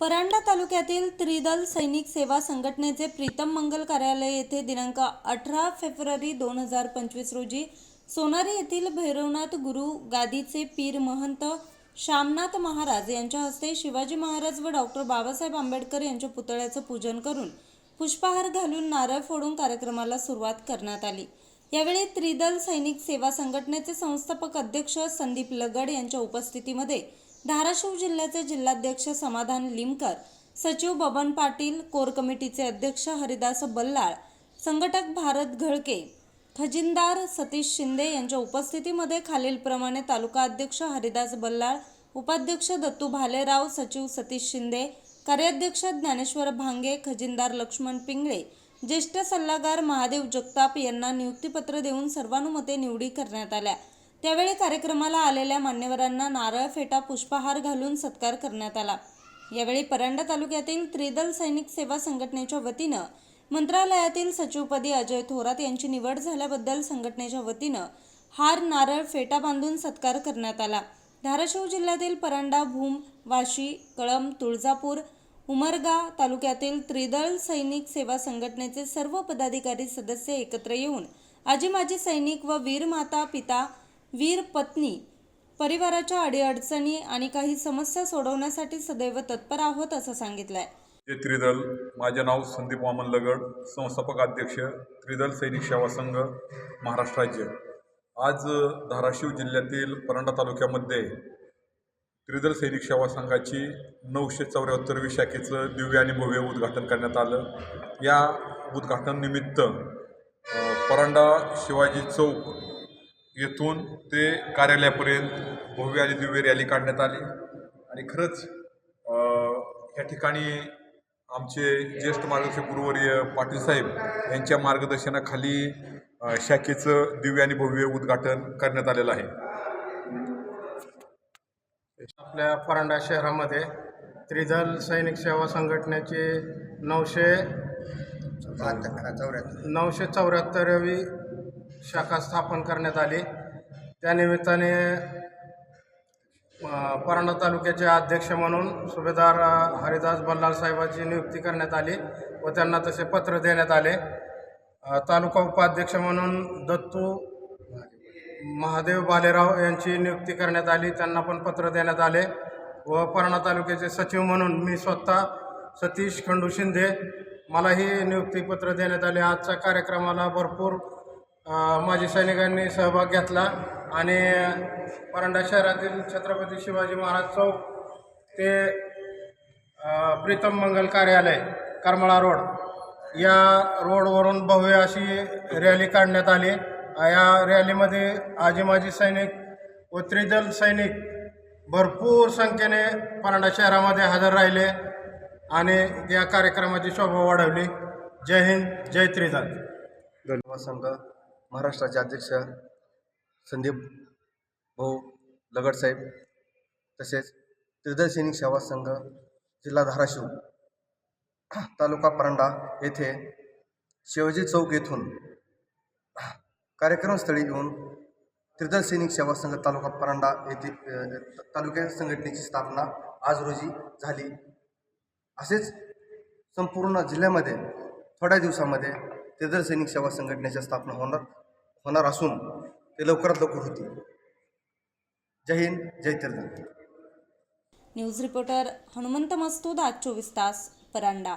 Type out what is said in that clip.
परांडा तालुक्यातील त्रिदल सैनिक सेवा संघटनेचे प्रीतम मंगल कार्यालय येथे दिनांक अठरा फेब्रुवारी दोन हजार पंचवीस रोजी सोनारी येथील भैरवनाथ गुरु गादीचे पीर महंत श्यामनाथ महाराज यांच्या हस्ते शिवाजी महाराज व डॉक्टर बाबासाहेब आंबेडकर यांच्या पुतळ्याचं पूजन करून पुष्पहार घालून नारळ फोडून कार्यक्रमाला सुरुवात करण्यात आली. यावेळी त्रिदल सैनिक सेवा संघटनेचे संस्थापक अध्यक्ष संदीप लगड यांच्या उपस्थितीमध्ये धाराशिव जिल्ह्याचे जिल्हाध्यक्ष समाधान लिमकर सचिव बबन पाटील कोर कमिटीचे अध्यक्ष हरिदास बल्लाळ संघटक भारत घळके खजिनदार सतीश शिंदे यांच्या उपस्थितीमध्ये खालीलप्रमाणे तालुका अध्यक्ष हरिदास बल्लाळ उपाध्यक्ष दत्तू भालेराव सचिव सतीश शिंदे कार्याध्यक्ष ज्ञानेश्वर भांगे खजिनदार लक्ष्मण पिंगळे ज्येष्ठ सल्लागार महादेव जगताप यांना नियुक्तीपत्र देऊन सर्वानुमते निवडी करण्यात आल्या. त्यावेळी कार्यक्रमाला आलेल्या मान्यवरांना नारळ फेटा पुष्पहार घालून सत्कार करण्यात आला. यावेळी परांडा तालुक्यातील त्रिदल सैनिक सेवा संघटनेच्या वतीनं मंत्रालयातील सचिवपदी अजय थोरात यांची निवड झाल्याबद्दल संघटनेच्या वतीनं हार नारळ फेटा बांधून सत्कार करण्यात आला. धाराशिव जिल्ह्यातील परांडा भूम वाशी कळंब तुळजापूर उमरगा तालुक्यातील त्रिदल सैनिक सेवा संघटनेचे सर्व पदाधिकारी सदस्य एकत्र येऊन आजी माजी सैनिक व वीर माता पिता वीर पत्नी परिवाराच्या अडीअडचणी आणि काही समस्या सोडवण्यासाठी सदैव तत्पर आहोत असं सांगितलंय. जे त्रिदल माझे नाव संदीप वामन लगड संस्थापक अध्यक्ष त्रिदल सैनिक सेवा संघ महाराष्ट्र राज्य. आज धाराशिव जिल्ह्यातील परंडा तालुक्यामध्ये त्रिदल सैनिक सेवा संघाची नऊशे चौऱ्याहत्तरवी शाखेचं दिव्य आणि भव्य उद्घाटन करण्यात आलं. या उद्घाटन निमित्त परांडा शिवाजी चौक येथून ते कार्यालयापर्यंत भव्य आणि दिव्य रॅली काढण्यात आली. आणि खरंच या ठिकाणी आमचे ज्येष्ठ मार्गदर्शक गुरुवर्य पाटील साहेब यांच्या मार्गदर्शनाखाली शाखेचं दिव्य आणि भव्य उद्घाटन करण्यात आलेलं आहे. आपल्या परांडा शहरामध्ये त्रिदल सैनिक सेवा संघटनेची नऊशे नऊशे चौऱ्याहत्तरावी शाखा स्थापन करण्यात आली. त्यानिमित्ताने परांडा तालुक्याचे अध्यक्ष म्हणून सुभेदार हरिदास बल्लाळ साहेबांची नियुक्ती करण्यात आली व त्यांना तसे पत्र देण्यात आले. तालुका उपाध्यक्ष म्हणून दत्तू महादेव बालेराव यांची नियुक्ती करण्यात आली. त्यांना पण पत्र देण्यात आले व परणा तालुक्याचे सचिव म्हणून मी स्वतः सतीश खंडू शिंदे मलाही नियुक्तीपत्र देण्यात आले. आजच्या कार्यक्रमाला भरपूर माजी सैनिकांनी सहभाग घेतला आणि परांडा शहरातील छत्रपती शिवाजी महाराज चौक ते प्रीतम मंगल कार्यालय करमळा रोड या रोडवरून भव्य अशी रॅली काढण्यात आली. या रॅलीमध्ये आजी माजी सैनिक व त्रिदल सैनिक भरपूर संख्येने परांडा शहरामध्ये हजर राहिले आणि या कार्यक्रमाची शोभा वाढवली. जय हिंद जय त्रिदल. धन्यवाद संघ. महाराष्ट्राचे अध्यक्ष संदीप भाऊ लगडसाहेब तसेच त्रिदल सैनिक सेवा संघ जिल्हा धाराशिव तालुका परांडा येथे शिवाजी चौक येथून कार्यक्रमस्थळी येऊन त्रिदल सैनिक सेवा संघ तालुका परांडा येथे तालुक्या संघटनेची स्थापना आज रोजी झाली. असेच संपूर्ण जिल्ह्यामध्ये थोड्या दिवसामध्ये त्रिदल सैनिक सेवा संघटनेच्या स्थापना होणार. होणार असून ते लवकरात लवकर होतील. जय हिंद जय त्रिदल न्यूज रिपोर्टर हनुमंत मस्तूद आज चोवीस तास परांडा.